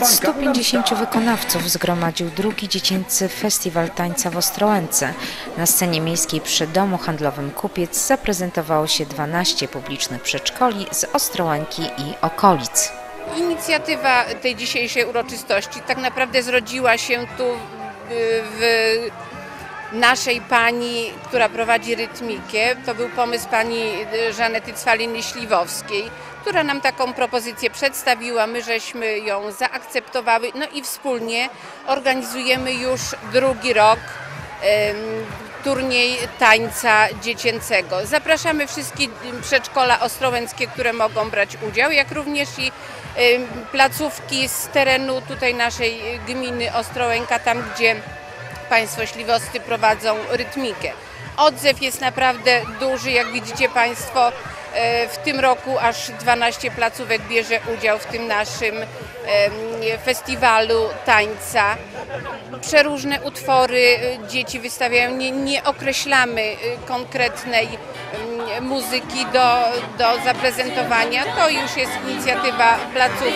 Ponad 150 wykonawców zgromadził drugi dziecięcy festiwal tańca w Ostrołęce. Na scenie miejskiej przy Domu Handlowym Kupiec zaprezentowało się 12 publicznych przedszkoli z Ostrołęki i okolic. Inicjatywa tej dzisiejszej uroczystości tak naprawdę zrodziła się tu w, naszej pani, która prowadzi rytmikę. To był pomysł pani Żanety Cwaliny-Śliwowskiej, która nam taką propozycję przedstawiła. My żeśmy ją zaakceptowały, no i wspólnie organizujemy już drugi rok turniej tańca dziecięcego. Zapraszamy wszystkie przedszkola ostrołęckie, które mogą brać udział, jak również i placówki z terenu tutaj naszej gminy Ostrołęka, tam gdzie Państwo Śliwowscy prowadzą rytmikę. Odzew jest naprawdę duży, jak widzicie Państwo. E, W tym roku aż 12 placówek bierze udział w tym naszym festiwalu tańca. Przeróżne utwory e, dzieci wystawiają, nie, nie określamy e, konkretnej muzyki do, do zaprezentowania. To już jest inicjatywa placówki.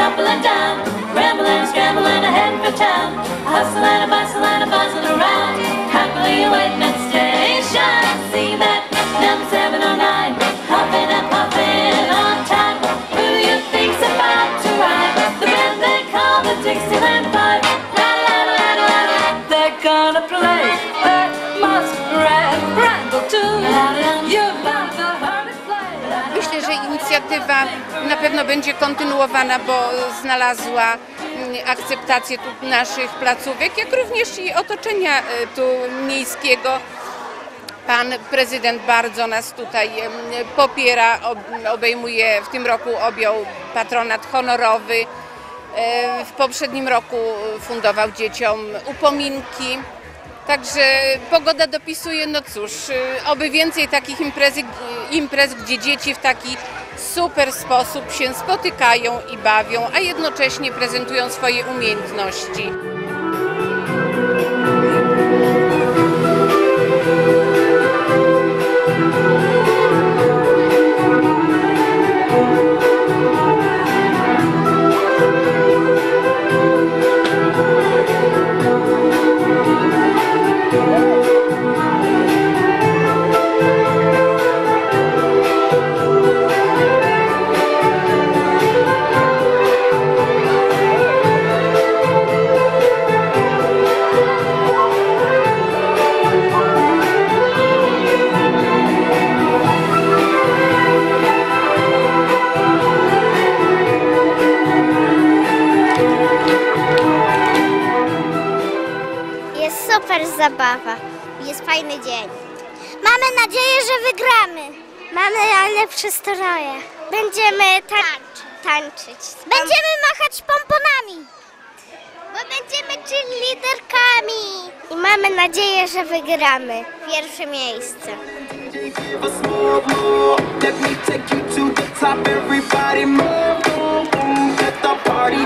Shuffling, down. Rambling, scrambling, ahead for town. Hustling, a bustling, a buzzing around. Happily awaiting at station. See that number 709. Huffing and puffing on time. Who you think's about to ride? The band they call the Dixieland Five. La la la la la la. They're gonna play that muskrat ramble tune. Że inicjatywa na pewno będzie kontynuowana, bo znalazła mm, akceptację tu naszych placówek, jak również i otoczenia e, tu miejskiego. Pan prezydent bardzo nas tutaj popiera, ob- obejmuje, w tym roku objął patronat honorowy. E, W poprzednim roku fundował dzieciom upominki. Także pogoda dopisuje, no cóż, y, oby więcej takich imprezy, imprez, gdzie dzieci w taki super sposób się spotykają i bawią, a jednocześnie prezentują swoje umiejętności. Super zabawa. Jest fajny dzień. Mamy nadzieję, że wygramy. Mamy najlepsze stroje. Będziemy tańczyć. tańczyć. Będziemy machać pomponami. Bo będziemy liderkami. I mamy nadzieję, że wygramy. Pierwsze miejsce. Let me take you to the top. Everybody move, move, move. Let the party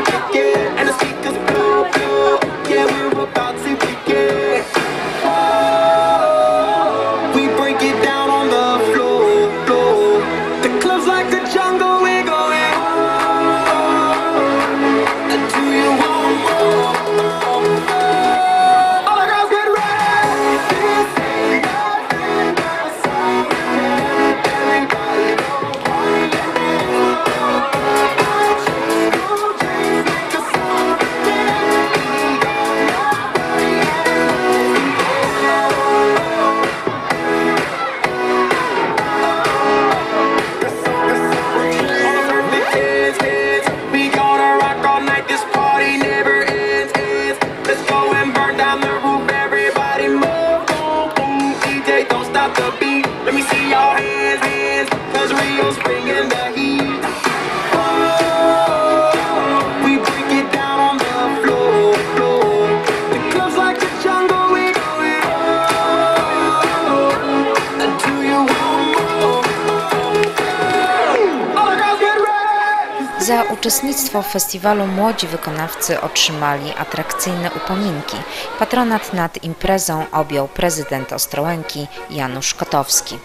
uczestnictwo w festiwalu młodzi wykonawcy otrzymali atrakcyjne upominki. Patronat nad imprezą objął prezydent Ostrołęki Janusz Kotowski.